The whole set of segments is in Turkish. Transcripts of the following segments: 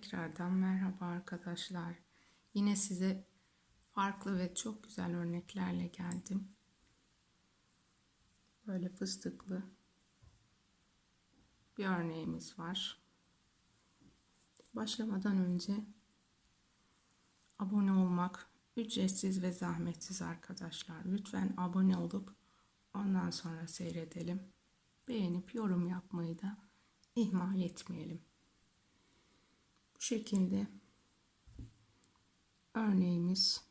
tekrardan merhaba arkadaşlar. Yine size farklı ve çok güzel örneklerle geldim. Böyle fıstıklı bir örneğimiz var. Başlamadan önce abone olmak ücretsiz ve zahmetsiz arkadaşlar. Lütfen abone olup ondan sonra seyredelim. Beğenip yorum yapmayı da ihmal etmeyelim. Bu şekilde örneğimiz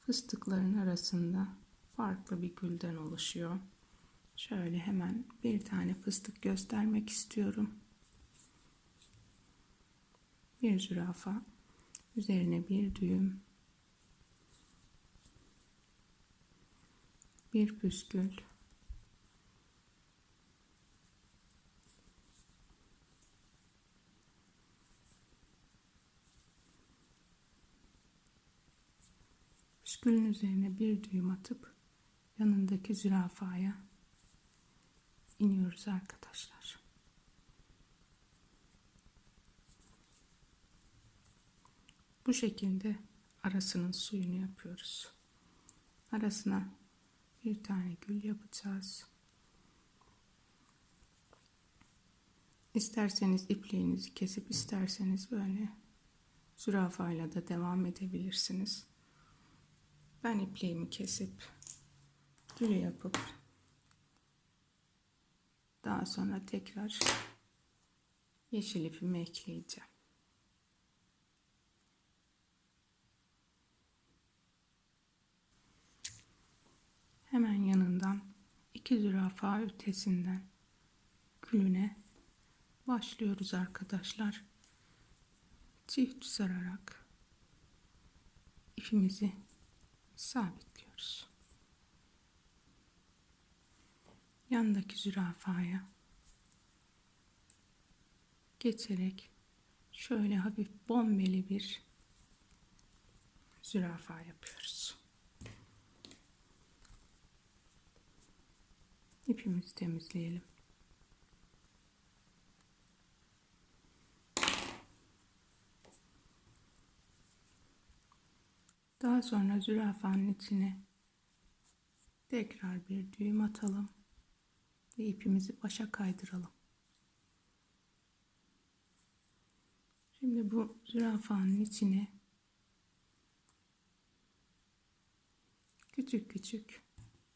fıstıkların arasında farklı bir gülden oluşuyor. Şöyle hemen bir tane fıstık göstermek istiyorum. Bir zürafa, üzerine bir düğüm, bir püskül, Püskülün üzerine bir düğüm atıp yanındaki zürafaya iniyoruz arkadaşlar. Bu şekilde arasının suyunu yapıyoruz. Arasına bir tane gül yapacağız. İsterseniz ipliğinizi kesip isterseniz böyle zürafayla da devam edebilirsiniz. Ben ipliğimi kesip gül yapıp daha sonra tekrar yeşil ipimi ekleyeceğim. Hemen yanından iki zürafa ötesinden külüne başlıyoruz arkadaşlar. Çift sararak ipimizi sabitliyoruz. Yandaki zürafaya geçerek şöyle hafif bombeli bir zürafa yapıyoruz. İpimizi temizleyelim. Daha sonra zürafanın içine tekrar bir düğüm atalım ve ipimizi başa kaydıralım. Şimdi bu zürafanın içine küçük küçük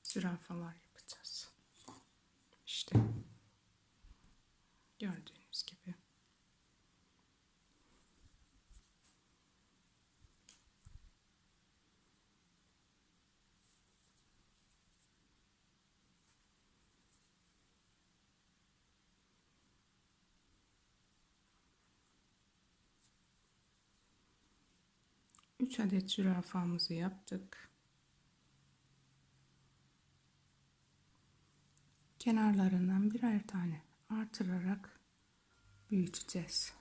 zürafalar yapacağız. İşte gördüğünüz 3 adet zürafamızı yaptık. Kenarlarından birer tane artırarak büyüteceğiz.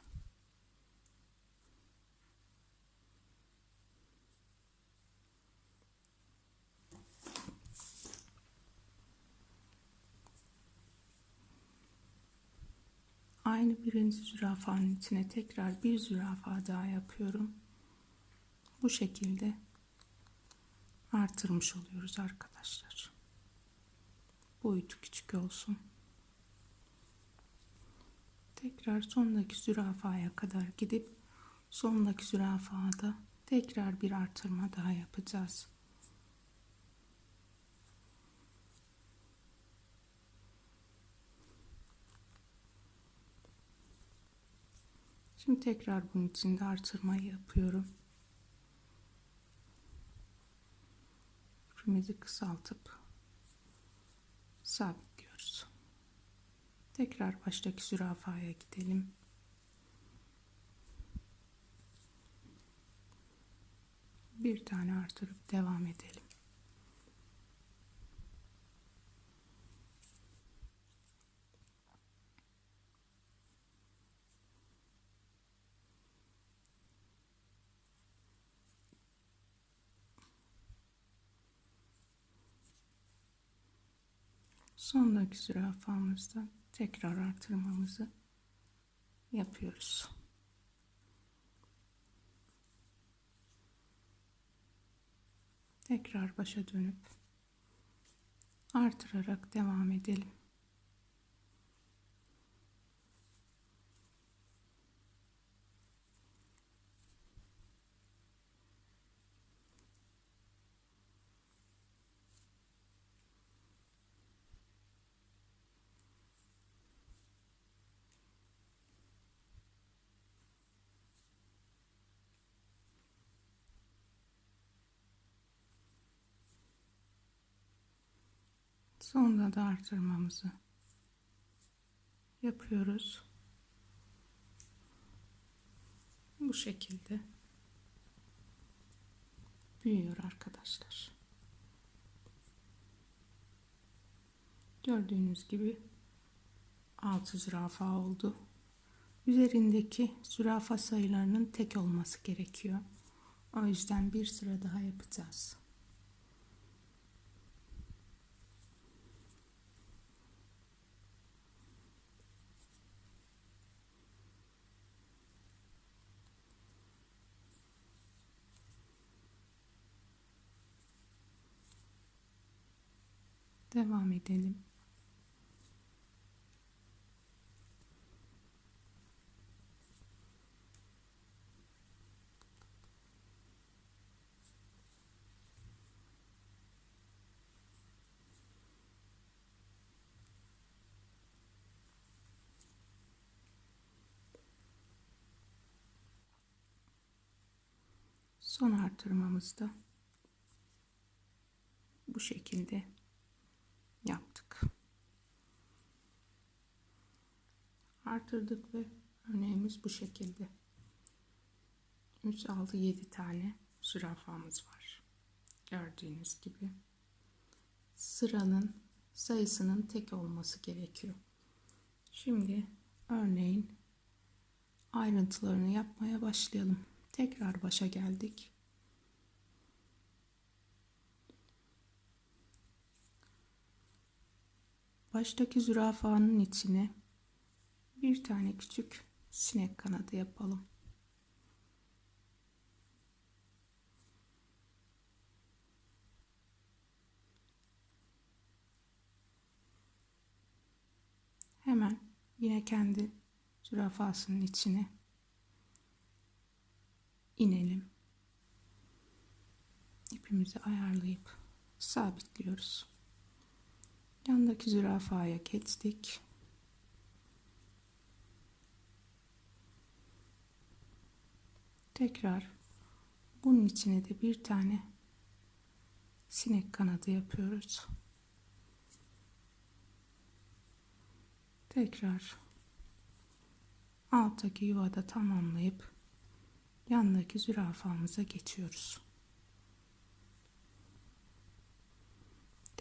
Aynı birinci zürafanın içine tekrar bir zürafa daha yapıyorum. Bu şekilde artırmış oluyoruz arkadaşlar. Boyutu küçük olsun. Tekrar sondaki zürafaya kadar gidip sondaki zürafada tekrar bir artırma daha yapacağız. Şimdi tekrar bunun içinde artırmayı yapıyorum. İpimizi kısaltıp sabitliyoruz. Tekrar baştaki zürafaya gidelim. Bir tane artırıp devam edelim. Sondaki zürafamızdan tekrar artırmamızı yapıyoruz. Tekrar başa dönüp artırarak devam edelim. Sonunda da artırmamızı yapıyoruz. Bu şekilde büyüyor arkadaşlar. Gördüğünüz gibi altı zürafa oldu. Üzerindeki zürafa sayılarının tek olması gerekiyor. O yüzden bir sıra daha yapacağız. Devam edelim. Son artırmamızda bu şekilde yaptık. Artırdık ve örneğimiz bu şekilde. 3, 6, 7 tane zürafamız var. Gördüğünüz gibi. Sıranın sayısının tek olması gerekiyor. Şimdi örneğin ayrıntılarını yapmaya başlayalım. Tekrar başa geldik. Baştaki zürafanın içine bir tane küçük sinek kanadı yapalım. Hemen yine kendi zürafasının içine inelim. İpimizi ayarlayıp sabitliyoruz. Yandaki zürafaya geçtik. Tekrar bunun içine de bir tane sinek kanadı yapıyoruz. Tekrar alttaki yuvada tamamlayıp yandaki zürafamıza geçiyoruz.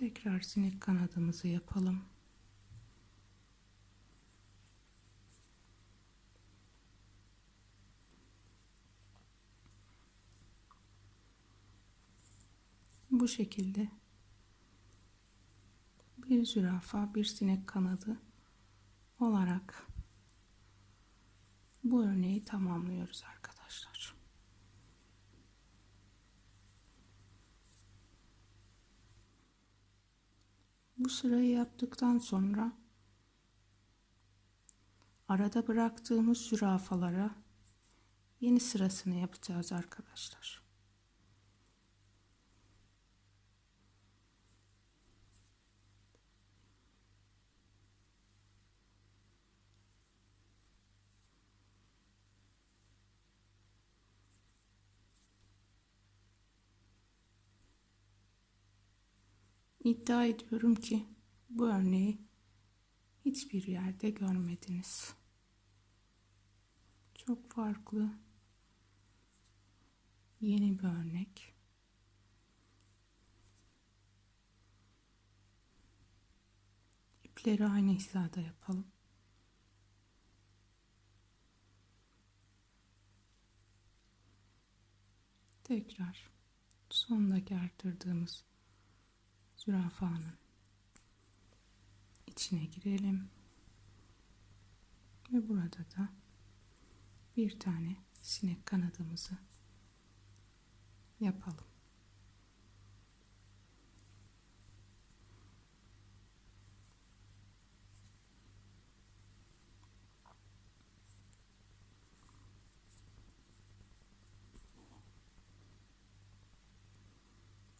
Tekrar sinek kanadımızı yapalım. Bu şekilde bir zürafa, bir sinek kanadı olarak bu örneği tamamlıyoruz arkadaşlar. Bu sırayı yaptıktan sonra arada bıraktığımız zürafalara yeni sırasını yapacağız arkadaşlar. İddia ediyorum ki bu örneği hiçbir yerde görmediniz. Çok farklı yeni bir örnek. İpleri aynı hizada yapalım. Tekrar sondaki arttırdığımız zürafanın içine girelim. Ve burada da bir tane sinek kanadımızı yapalım.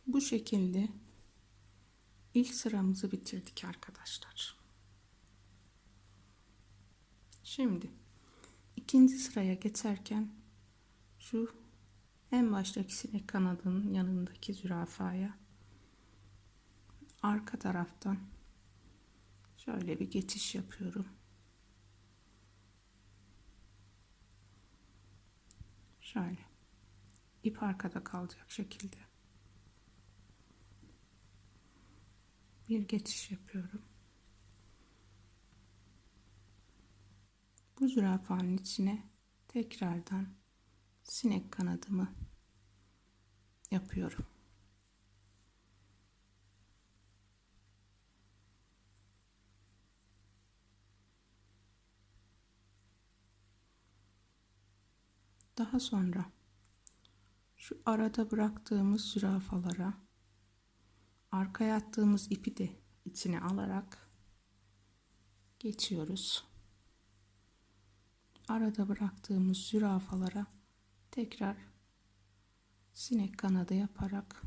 Bu şekilde ilk sıramızı bitirdik arkadaşlar. Şimdi ikinci sıraya geçerken şu en baştaki sinek kanadının yanındaki zürafaya arka taraftan şöyle bir geçiş yapıyorum. Şöyle ip arkada kalacak şekilde bir geçiş yapıyorum. Bu zürafanın içine tekrardan sinek kanadımı yapıyorum. Daha sonra şu arada bıraktığımız zürafalara arkaya attığımız ipi de içine alarak geçiyoruz. Arada bıraktığımız zürafalara tekrar sinek kanadı yaparak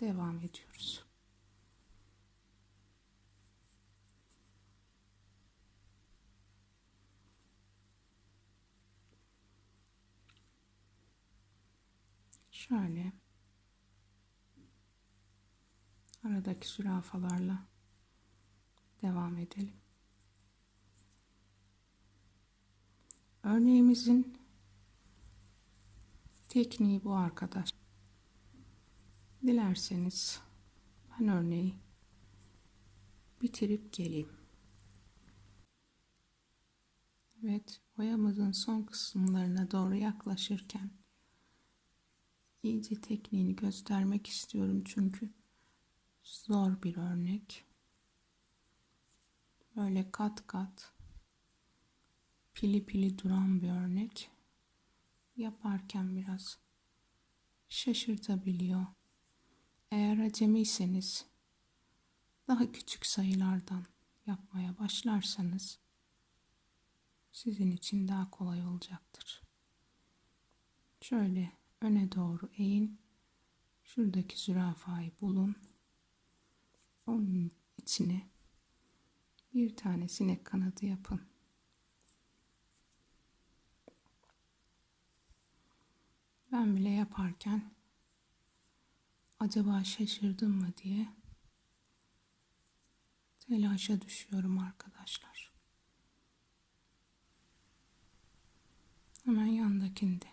devam ediyoruz. Şöyle aradaki zürafalarla devam edelim. Örneğimizin tekniği bu arkadaş. Dilerseniz ben örneği bitirip geleyim. Evet, oyamızın son kısımlarına doğru yaklaşırken iyice tekniğini göstermek istiyorum çünkü zor bir örnek. Böyle kat kat pili pili duran bir örnek. Yaparken biraz şaşırtabiliyor. Eğer acemiyseniz daha küçük sayılardan yapmaya başlarsanız sizin için daha kolay olacaktır. Şöyle öne doğru eğin. Şuradaki zürafayı bulun. Onun içine bir tane sinek kanadı yapın. Ben bile yaparken acaba şaşırdım mı diye telaşa düşüyorum arkadaşlar. Hemen yandakinde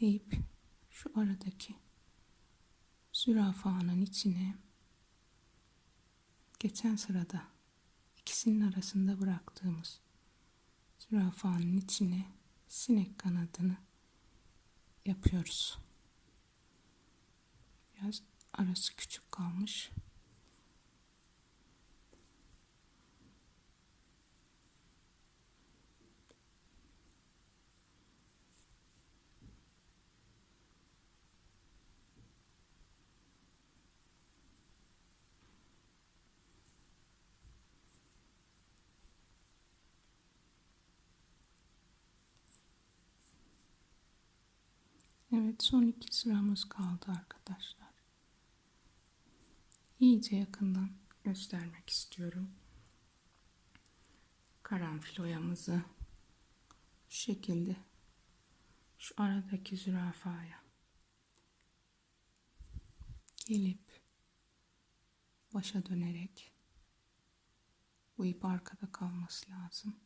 eğip şu aradaki zürafanın içine geçen sırada ikisinin arasında bıraktığımız zürafanın içine sinek kanadını yapıyoruz. Biraz arası küçük kalmış. Evet son iki sıramız kaldı arkadaşlar. İyice yakından göstermek istiyorum. Karanfil oyamızı şu şekilde şu aradaki zürafaya gelip başa dönerek bu ip arkada kalması lazım.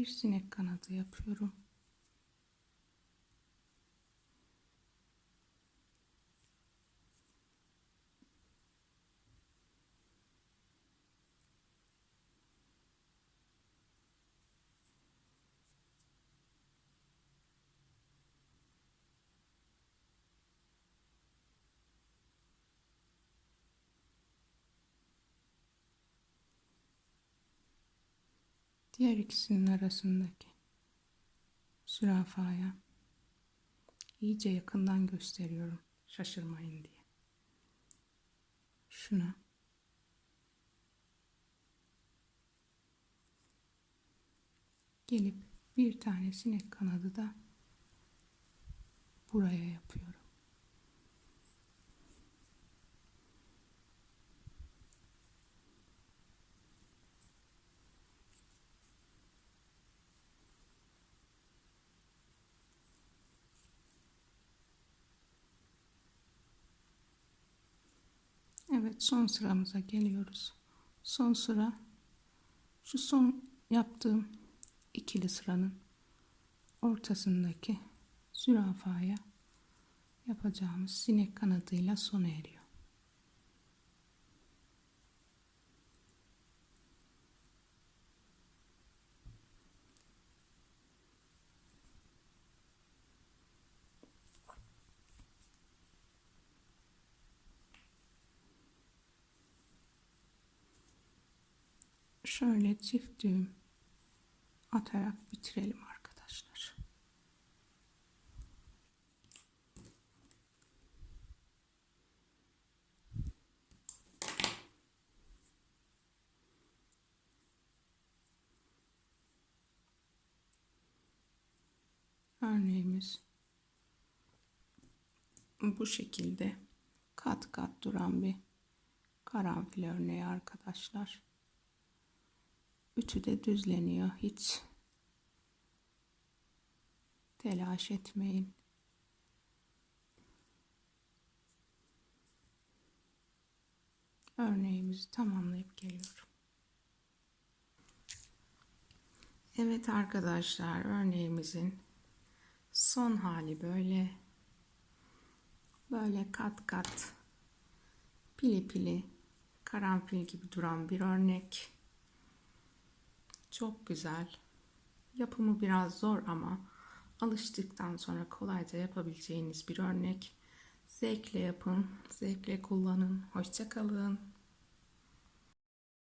Bir sinek kanadı yapıyorum. Diğer ikisinin arasındaki zürafaya iyice yakından gösteriyorum şaşırmayın diye. Şuna gelip bir tane sinek kanadı da buraya yapıyorum. Evet son sıramıza geliyoruz. Son sıra şu son yaptığım ikili sıranın ortasındaki zürafaya yapacağımız sinek kanadıyla sona eriyor. Şöyle çift düğüm atarak bitirelim arkadaşlar. Örneğimiz bu şekilde kat kat duran bir karanfil örneği arkadaşlar. Ütü de düzleniyor. Hiç telaş etmeyin. Örneğimizi tamamlayıp geliyorum. Evet arkadaşlar örneğimizin son hali böyle böyle kat kat pili pili karanfil gibi duran bir örnek. Çok güzel. Yapımı biraz zor ama alıştıktan sonra kolayca yapabileceğiniz bir örnek. Zevkle yapın, zevkle kullanın. Hoşçakalın.